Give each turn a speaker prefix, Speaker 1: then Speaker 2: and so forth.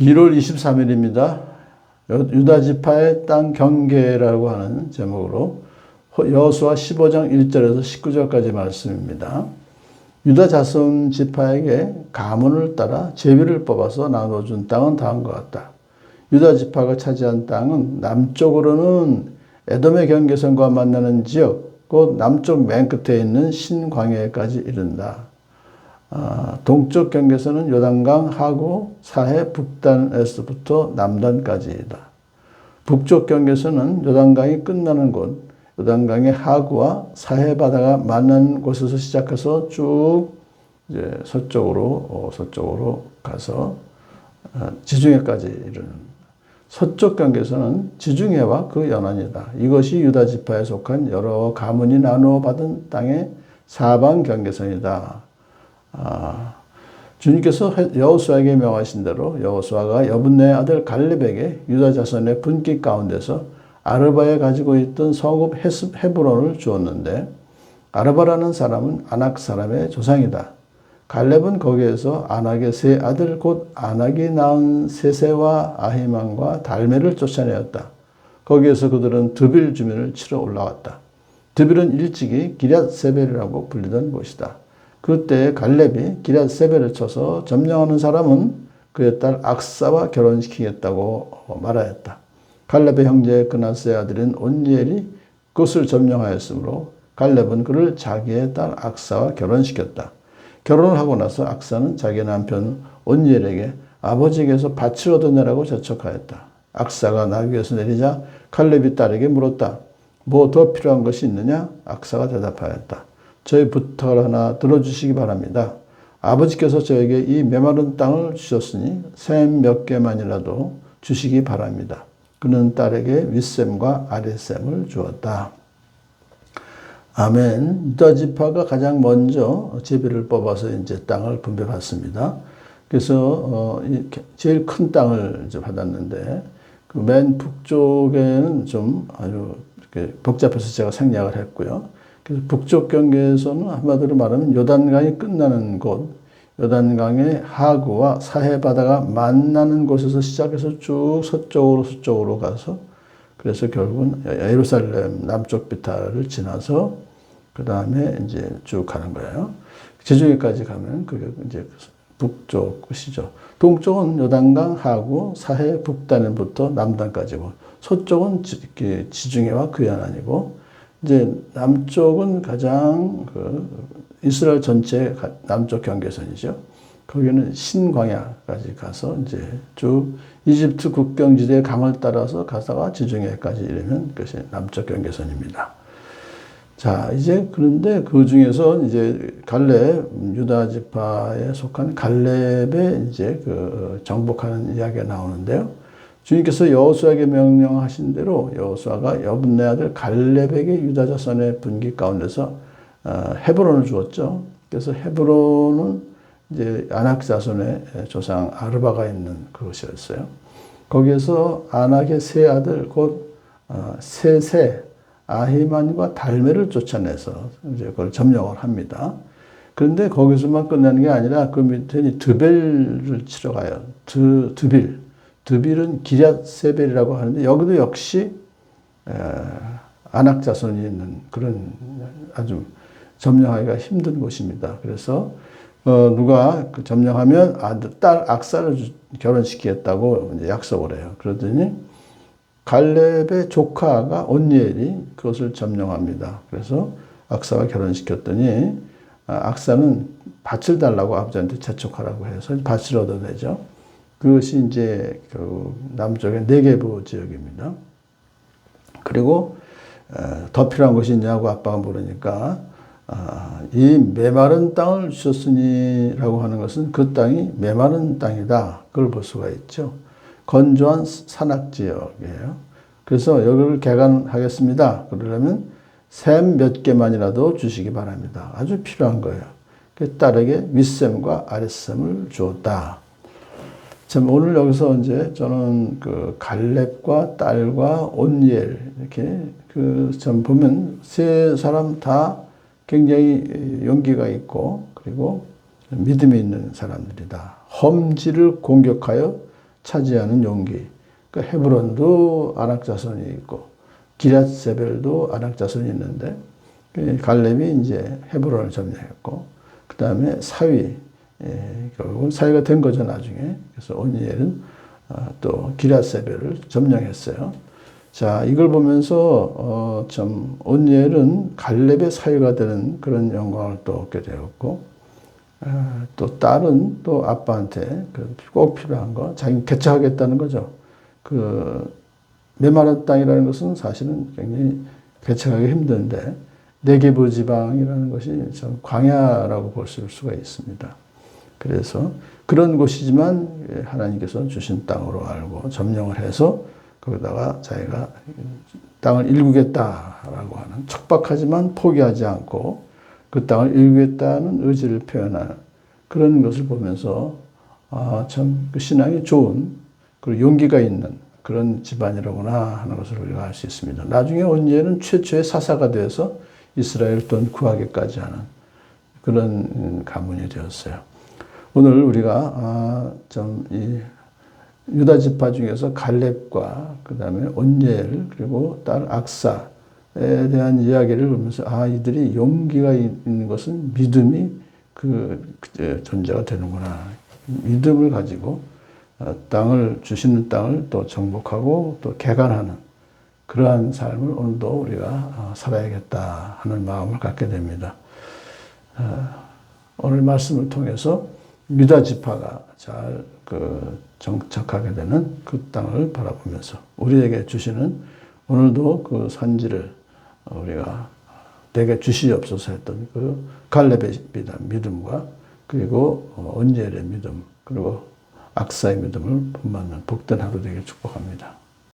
Speaker 1: 1월 23일입니다. 유다 지파의 땅 경계라고 하는 제목으로 여호수아 15장 1절에서 19절까지 말씀입니다. 유다 자손 지파에게 가문을 따라 제비를 뽑아서 나눠준 땅은 다음과 같다. 유다 지파가 차지한 땅은 남쪽으로는 에돔의 경계선과 만나는 지역, 곧 남쪽 맨 끝에 있는 신광야까지 이른다. 아, 동쪽 경계선은 요단강 하구 사해 북단에서부터 남단까지이다. 북쪽 경계선은 요단강이 끝나는 곳, 요단강의 하구와 사해 바다가 만나는 곳에서 시작해서 쭉 이제 서쪽으로 어, 서쪽으로 가서 어, 지중해까지 이르는 서쪽 경계선은 지중해와 그 연안이다. 이것이 유다 지파에 속한 여러 가문이 나누어 받은 땅의 사방 경계선이다. 아, 주님께서 여호수아에게 명하신 대로 여호수아가 여분네 아들 갈렙에게 유다 자손의 분기 가운데서 아르바에 가지고 있던 성읍 헤브론을 주었는데 아르바라는 사람은 아낙 사람의 조상이다. 갈렙은 거기에서 아낙의 세 아들 곧 아낙이 낳은 세세와 아히만과 달메를 쫓아내었다. 거기에서 그들은 드빌 주민을 치러 올라왔다. 드빌은 일찍이 기럇 세벨이라고 불리던 곳이다. 그때 갈렙이 기럇 세벨을 쳐서 점령하는 사람은 그의 딸 악사와 결혼시키겠다고 말하였다. 갈렙의 형제 그나스의 아들인 온니엘이 그것을 점령하였으므로 갈렙은 그를 자기의 딸 악사와 결혼시켰다. 결혼을 하고 나서 악사는 자기 남편 온니엘에게 아버지에게서 밭을 얻어내라고 재촉하였다. 악사가 나귀에서 내리자 칼렙이 딸에게 물었다. 뭐 더 필요한 것이 있느냐? 악사가 대답하였다. 저희 부탁을 하나 들어주시기 바랍니다. 아버지께서 저에게 이 메마른 땅을 주셨으니 샘 몇 개만이라도 주시기 바랍니다. 그는 딸에게 윗샘과 아랫샘을 주었다. 아멘. 유다 지파가 가장 먼저 제비를 뽑아서 이제 땅을 분배받습니다. 그래서 어, 제일 큰 땅을 이제 받았는데 그 맨 북쪽에는 좀 아주 복잡해서 제가 생략을 했고요. 그래서 북쪽 경계에서는 한마디로 말하면 요단강이 끝나는 곳, 요단강의 하구와 사해 바다가 만나는 곳에서 시작해서 쭉 서쪽으로 서쪽으로 가서 그래서 결국은 예루살렘 남쪽 비탈을 지나서 그 다음에 이제 쭉 가는 거예요. 지중해까지 가면 그게 이제 북쪽 끝이죠. 동쪽은 요단강 하구 사해 북단부터 남단까지고 서쪽은 지중해와 그 연안이고 이제 남쪽은 가장 그 이스라엘 전체 남쪽 경계선이죠. 거기는 신광야까지 가서 이제 쭉 이집트 국경지대 강을 따라서 가다가 지중해까지 이르면 그것이 남쪽 경계선입니다. 자, 이제 그런데 그 중에서 이제 갈렙, 유다 지파에 속한 갈렙의 이제 그 정복하는 이야기가 나오는데요. 주님께서 여호수아에게 명령하신 대로 여호수아가 여분네 아들 갈렙에게 유다 자손의 분기 가운데서 어, 헤브론을 주었죠. 그래서 헤브론은 이제 아낙 자손의 조상 아르바가 있는 그것이었어요. 거기에서 아낙의 세 아들 곧 어, 세세 아히만과 달메를 쫓아내서 이제 그걸 점령을 합니다. 그런데 거기서만 끝나는 게 아니라 그 밑에 드벨을 치러 가요. 드, 드빌. 드빌은 기랴 세벨이라고 하는데 여기도 역시 안악 자손이 있는 그런 아주 점령하기가 힘든 곳입니다. 그래서 어, 누가 그 점령하면 아들, 딸 악사를 결혼시키겠다고 약속을 해요. 그러더니 갈렙의 조카가 온니엘이 그것을 점령합니다. 그래서 악사와 결혼시켰더니 아, 악사는 밭을 달라고 아버지한테 재촉하라고 해서 밭을 얻어내죠. 그것이 이제 그 남쪽의 네게부 지역입니다. 그리고 어, 더 필요한 것이 있냐고 아빠가 물으니까 아, 이 메마른 땅을 주셨으니라고 하는 것은 그 땅이 메마른 땅이다. 그걸 볼 수가 있죠. 건조한 산악 지역이에요. 그래서 여기를 개간하겠습니다. 그러려면 샘 몇 개만이라도 주시기 바랍니다. 아주 필요한 거예요. 그 딸에게 윗샘과 아랫샘을 주었다. 참 오늘 여기서 이제 저는 그 갈렙과 딸과 온니엘 이렇게 그좀 보면 세 사람 다 굉장히 용기가 있고 그리고 믿음이 있는 사람들이다. 험지를 공격하여 차지하는 용기. 그 헤브론도 아낙 자손이 있고 기랏세벨도 아낙 자손이 있는데 그 갈렙이 이제 헤브론을 점령했고 그 다음에 사위 예, 결국은 사위가 된 거죠 나중에. 그래서 오니엘은 아, 또 기랏세벨을 점령했어요. 자 이걸 보면서 어, 참 오니엘은 갈렙의 사위가 되는 그런 영광을 또 얻게 되었고 아, 또 딸은 또 아빠한테 그꼭 필요한 거 자기 개척하겠다는 거죠. 그 메마른 땅이라는 것은 사실은 굉장히 개척하기 힘든데 네게부 지방이라는 것이 참 광야라고 볼 수가 있습니다. 그래서 그런 곳이지만 하나님께서 주신 땅으로 알고 점령을 해서 거기다가 자기가 땅을 일구겠다라고 하는 척박하지만 포기하지 않고 그 땅을 일구겠다는 의지를 표현하는 그런 것을 보면서 아, 참 그 신앙이 좋은 그리고 용기가 있는 그런 집안이라구나 하는 것을 우리가 알 수 있습니다. 나중에 온예는 최초의 사사가 되어서 이스라엘 돈 구하기까지 하는 그런 가문이 되었어요. 오늘 우리가 아, 좀이 유다 지파 중에서 갈렙과 그다음에 온예엘 그리고 딸 악사에 대한 이야기를 보면서 아 이들이 용기가 있는 것은 믿음이 그 존재가 되는구나 믿음을 가지고 어, 땅을 주시는 땅을 또 정복하고 또 개간하는 그러한 삶을 오늘도 우리가 어, 살아야겠다 하는 마음을 갖게 됩니다. 어, 오늘 말씀을 통해서 유다 지파가 잘 그 정착하게 되는 그 땅을 바라보면서 우리에게 주시는 오늘도 그 산지를 우리가 내게 주시옵소서 했던 그 갈렙의 믿음과 그리고 언제의 믿음 그리고 악사의 믿음을 본받는 복된 하루 되길 축복합니다.